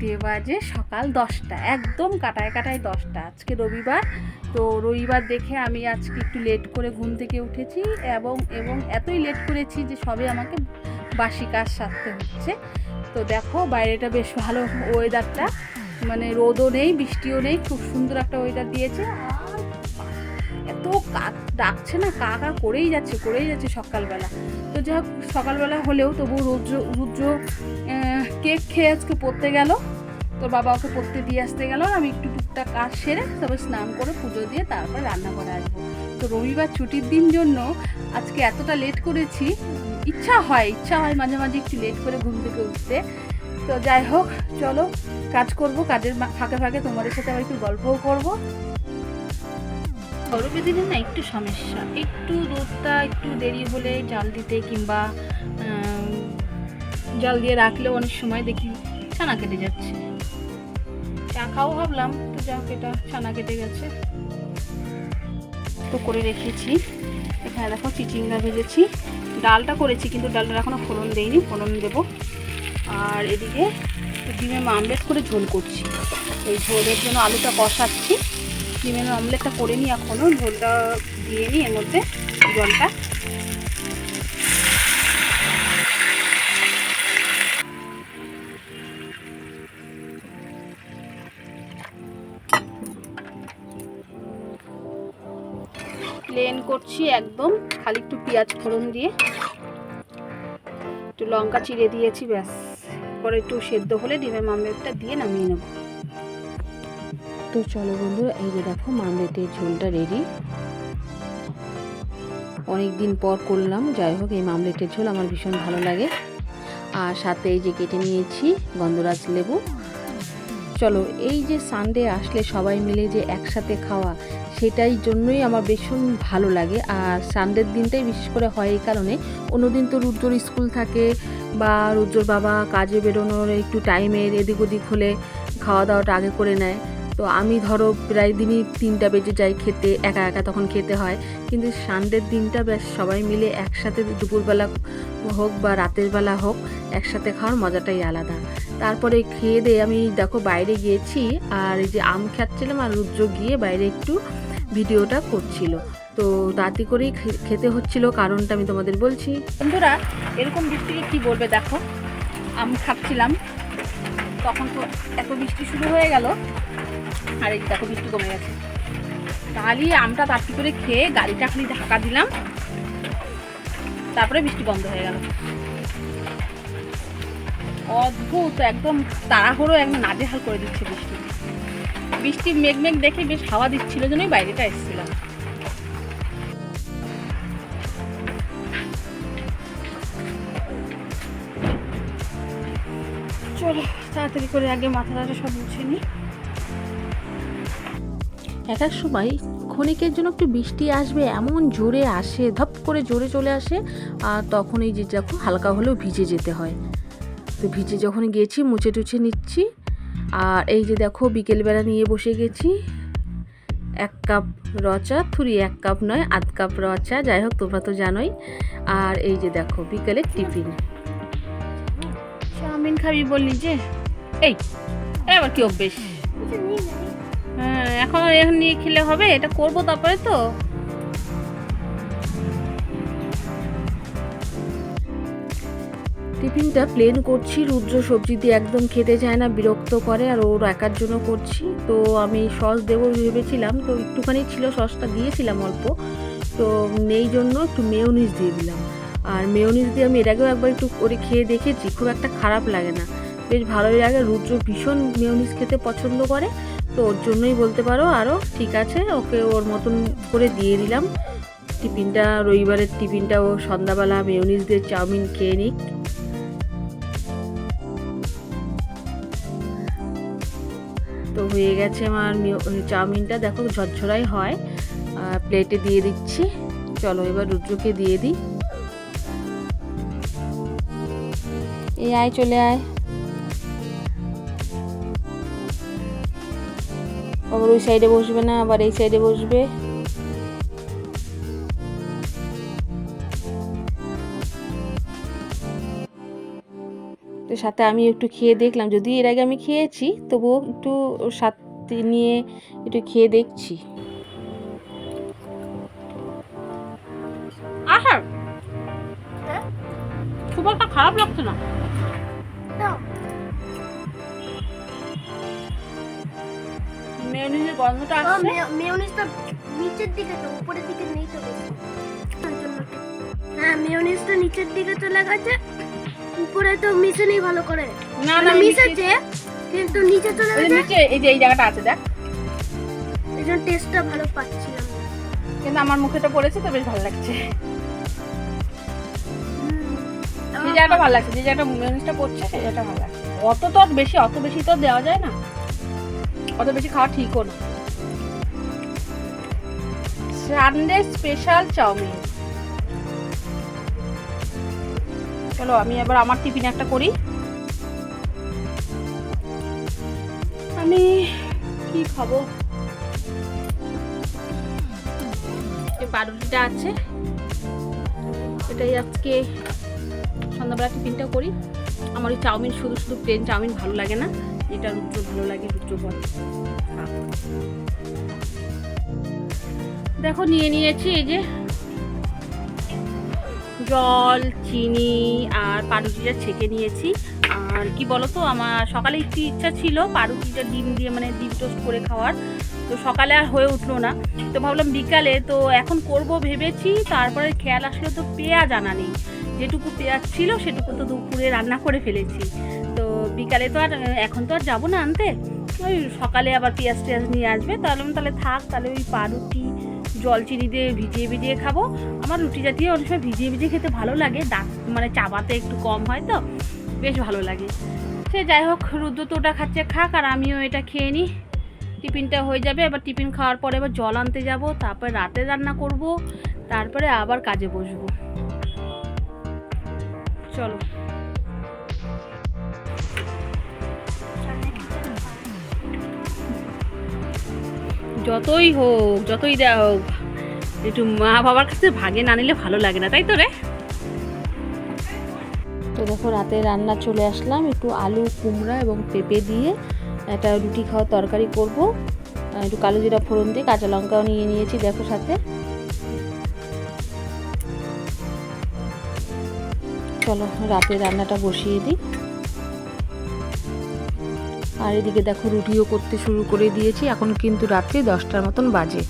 দিয়ে বাজে সকাল দশটা, একদম কাটায় কাটায় দশটা। আজকে রবিবার, তো রবিবার দেখে আমি আজকে একটু লেট করে ঘুম থেকে উঠেছি এবং এবং এতই লেট করেছি যে সবে আমাকে বাসি কাজ সারতে হচ্ছে। তো দেখো, বাইরেটা বেশ ভালো ওয়েদারটা মানে রোদও নেই, বৃষ্টিও নেই, খুব সুন্দর একটা ওয়েদার দিয়েছে। এত কাক, ডাকছে না কা কা করেই যাচ্ছে করেই যাচ্ছে সকালবেলা। তো যাই হোক, সকালবেলা হলেও তবু রুদ্র রুদ্র কেক খেয়ে আজকে পড়তে গেল। তো বাবা ওকে পড়তে দিয়ে আসতে গেল আমি একটু টুকটাক কাজ সেরে তবে স্নান করে পুজো দিয়ে তারপর রান্না করে আসব। তো রবিবার ছুটির দিন জন্য আজকে এতটা লেট করেছি ইচ্ছা হয় ইচ্ছা হয় মাঝে মাঝে একটু লেট করে ঘুম থেকে উঠতে। তো যাই হোক চলো কাজ করব কাজের ফাঁকে ফাঁকে তোমাদের সাথে আবার একটু গল্পও করব। গরমের দিনে না একটু সমস্যা একটু দুধটা একটু দেরি হলে জাল দিতে কিংবা আম, জাল দিয়ে রাখলেও অনেক সময় দেখি ছানা কেটে যাচ্ছে। খাও ভাবলাম, তো যাক, এটা ছানা কেটে গেছে। তো করে রেখেছি। এখানে দেখো চিচিঙ্গা ভেজেছি। ডালটা করেছি, কিন্তু ডালটা এখনও ফোড়ন দেইনি, ফোড়ন দেবো। আর এদিকে ডিমের মামলেট করে ঝোল করছি। এই ঝোলের জন্য আলুটা কষাচ্ছি। ডিমের অমলেটটা করে নিই এখনও ঝোলটা দিয়ে নিই এর মধ্যে জলটা। প্লেন করছি একদম, খালি একটু পেঁয়াজ ফোড়ন দিয়ে। একটু লঙ্কা চিড়ে দিয়েছি, ব্যাস। পরে একটু সেদ্ধ হলে ডিমের মামলেটটা দিয়ে নামিয়ে নেব। তো চলো বন্ধুরা, এই যে দেখো মামলেটের ঝোলটা রেডি অনেক দিন পর করলাম, যাই হোক, এই মামলেটের ঝোল আমার ভীষণ ভালো লাগে। আর সাথে এই যে কেটে নিয়েছি গন্ধরাজ লেবু। চলো, এই যে সানডে আসলে সবাই মিলে যে একসাথে খাওয়া, সেটাই জন্যই আমার ভীষণ ভালো লাগে। আর সানডের দিনটাই বিশেষ করে হয় এই কারণে। অন্যদিন তো রুদ্রর স্কুল থাকে বা রুদ্রর বাবা কাজে বেরোনোর একটু টাইমের এদিক ওদিক হলে খাওয়া দাওয়াটা আগে করে নেয়। তো আমি ধরো প্রায় দিনই তিনটা বেজে যাই খেতে, একা একা তখন খেতে হয়। কিন্তু সানডের দিনটা বেশ সবাই মিলে একসাথে দুপুরবেলা হোক বা রাতের বেলা হোক, একসাথে খাওয়ার মজাটাই আলাদা। তারপরে খেয়ে দিয়ে আমি দেখো বাইরে গিয়েছি, আর এই যে আম খাচ্ছিলাম আর রুদ্র গিয়ে বাইরে একটু ভিডিওটা করছিল। তো তাতে করেই খেতে হচ্ছিল কারণটা আমি তোমাদের বলছি। বন্ধুরা, এরকম বৃষ্টিকে কি বলবে দেখো? আম খাচ্ছিলাম, তখন তো এত বৃষ্টি শুরু হয়ে গেল, আর এই দেখো বৃষ্টি কমে গেছে। তাহলে আমটা তাড়াতাড়ি করে খেয়ে গাড়িটা খালি ঢাকা দিলাম, তারপরে বৃষ্টি বন্ধ হয়ে গেল। অদ্ভুত, একদম তাড়াহুড়ো, একদম নাজেহাল করে দিচ্ছে বৃষ্টি। বৃষ্টি মেঘ মেঘ দেখে বেশ হাওয়া দিচ্ছিল, জন্যই বাইরেটা এসেছিলাম। চলো, তাড়াতাড়ি করে আগে মাথা টাথা সব মুছে নিই। এক এক সময় ক্ষণিকের জন্য একটু বৃষ্টি আসবে, এমন জোরে আসে, ধপ করে জোরে চলে আসে, আর তখন এই যে দেখো হালকা হলেও ভিজে যেতে হয়। তো ভিজে যখন গেছি মুছে টুছে নিচ্ছি। আর এই যে দেখো বিকেলবেলা নিয়ে বসে গেছি। এক কাপ রচা থুরি এক কাপ নয় আধ কাপ রচা যাই হোক তোমরা তো জানোই। আর এই যে দেখো বিকেলের টিফিন। চাউমিন খাবি বললি যে? এই এবার কি অভ্যেস? হ্যাঁ এখন এখন নিয়ে খেলে হবে? এটা করব তারপরে তো। টিফিনটা প্লেন করছি, রুদ্র সবজি দিয়ে একদম খেতে চায় না, বিরক্ত করে, আর ওর একার জন্য করছি। তো আমি সস দেবো ভেবেছিলাম, তো একটুখানি ছিল সসটা দিয়েছিলাম অল্প। তো নেই জন্য একটু মেয়োনিজ দিয়ে দিলাম। আর মেয়োনিজ দিয়ে আমি এর আগেও একবার একটু করে খেয়ে দেখেছি, খুব একটা খারাপ লাগে না। বেশ ভালোই লাগে, রুদ্র ভীষণ মেয়োনিজ খেতে পছন্দ করে। তো ওর জন্যই বলতে পারো আরও ঠিক আছে, ওকে ওর মতন করে দিয়ে দিলাম। টিফিনটা, রবিবারের টিফিনটা ও সন্ধ্যাবেলা মেয়োনিজ দিয়ে চাউমিন খেয়ে নিক। হয়ে গেছে আমার চাউমিনটা দেখো ঝরঝরাই হয়। প্লেটে দিয়ে দিচ্ছি। চলো এবার রুদ্রকে দিয়ে দিই। এই আয়, চলে আয়। আবার ওই সাইডে বসবে না, আবার এই সাইডে বসবে। তো সাথে আমি একটু খেয়ে দেখলাম যদি এর আগে আমি খেয়েছি তবুও একটু স্বাদ নিয়ে একটু খেয়ে দেখছি। হ্যাঁ? খুব একটা খারাপ লাগছে না। মেয়নিজের গন্ধটা আসছে? মেয়- মেয়োনিজটা নিচের দিকে তো উপরের দিকে নেই তো। হ্যাঁ মেয়োনিজটা নিচের দিকে চলে গেছে। উপরে তো মিশে নেই ভালো করে। না মানে না মিশেছে কিন্তু নিচে চলে গেছে। নিচে এই যে এই জায়গাটা আছে দেখ। এই জন্য টেস্টটা ভালো পাচ্ছিলাম না। কিন্তু আমার মুখেটা পড়েছে তো বেশ ভালো লাগছে। যে জায়গাটা ভালো লাগছে যে জায়গাটা মেয়নিজটা পড়ছে সেই জায়গাটা ভালো লাগছে। অত তো আর বেশি অত বেশি তো দেওয়া যায় না। অত বেশি খাওয়া ঠিকও না। Sunday special chowmein. চলো, আমি এবার আমার টিফিন একটা করি। আমি কি খাব? যে পাউরুটিটা আছে। এটাই আজকে সন্ধ্যাবেলা টিফিনটা করি। আমার ওই চাউমিন, শুধু শুধু প্লেন চাউমিন ভালো লাগে না। এটা রুদ্র ভালো লাগে বলে। খা। দেখো, নিয়ে নিয়েছি, এই যে জল, চিনি আর পাউরুটিটা ছেঁকে নিয়েছি। আর কি বলতো, আমার সকালে একটু ইচ্ছা ছিল পাউরুটিটা ডিম দিয়ে মানে ডিম টোস্ট করে খাওয়ার। তো সকালে আর হয়ে উঠল না। তো ভাবলাম বিকালে, তো এখন করব ভেবেছি, তারপরে খেয়াল আসলো তো পেঁয়াজ আনা নেই। যেটুকু পেঁয়াজ ছিল সেটুকু তো দুপুরে রান্না করে ফেলেছি। তো বিকালে তো আর, এখন তো আর যাব না আনতে। ওই সকালে আবার পেঁয়াজ টেয়াজ নিয়ে আসবে। তাহলে তাহলে থাক, তাহলে ওই পাউরুটি জল চিনি দিয়ে ভিজিয়ে ভিজিয়ে খাব। আমার রুটি জাতীয় অনেক সময় ভিজিয়ে ভিজিয়ে খেতে ভালো লাগে দাঁত মানে চাবাতে একটু কম হয় তো, বেশ ভালো লাগে। সে যাই হোক, রুদ্র তো ওটা খাচ্ছে, খাক আর আমিও এটা খেয়ে নিই টিফিনটা হয়ে যাবে, এবার টিফিন খাওয়ার পরে এবার জল আনতে যাব, তারপরে রাতে রান্না করব, তারপরে আবার কাজে বসবো। চলো। যতই হোক, যতই দেওয়া হোক, একটু মা বাবার কাছে ভাগে না নিলে ভালো লাগে না, তাই তো রে? তো দেখো, রাতে রান্না চলে আসলাম, একটু আলু, কুমড়া এবং পেঁপে দিয়ে একটা রুটি খাওয়ার তরকারি করব। একটু কালো জিরা ফোড়ন দিয়ে কাঁচা লঙ্কাও নিয়ে নিয়েছি, দেখো সাথে। চলো, রাতে রান্নাটা বসিয়ে দিই। আর এদিকে দেখো রুটিও করতে শুরু করে দিয়েছি, এখন কিন্তু রাত্রি দশটার মতন বাজে।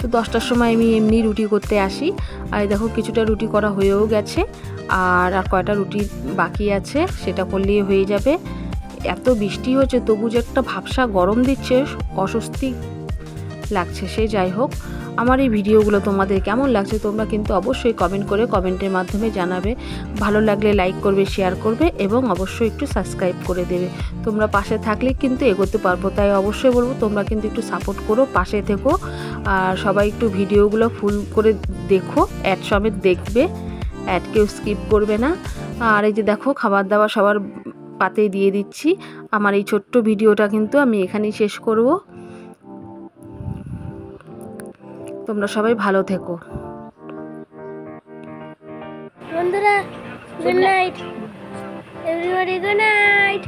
তো দশটার সময় আমি এমনি রুটি করতে আসি। আর দেখো কিছুটা রুটি করা হয়েও গেছে, আর আর কয়টা রুটি বাকি আছে সেটা করলেই হয়ে যাবে। এত বৃষ্টি হচ্ছে, তবু যে একটা ভাবসা গরম দিচ্ছে, অস্বস্তি লাগছে, সে যাই হোক। আমার এই ভিডিওগুলো তোমাদের কেমন লাগছে তোমরা কিন্তু অবশ্যই কমেন্ট করে কমেন্টের মাধ্যমে জানাবে। ভালো লাগলে লাইক করবে শেয়ার করবে এবং অবশ্যই একটু সাবস্ক্রাইব করে দেবে। তোমরা পাশে থাকলে কিন্তু এগোতে পারব, তাই অবশ্যই বলব তোমরা কিন্তু একটু সাপোর্ট করো, পাশে থেকো। আর সবাই একটু ভিডিওগুলো ফুল করে দেখো অ্যাড সমেত দেখবে অ্যাড কেউ স্কিপ করবে না। আর এই যে দেখো, খাবার দাবার সবার পাতে দিয়ে দিচ্ছি। আমার এই ছোট্ট ভিডিওটা কিন্তু আমি এখানেই শেষ করব। তোমরা সবাই ভালো থেকো। বন্ধুরা good night everybody good night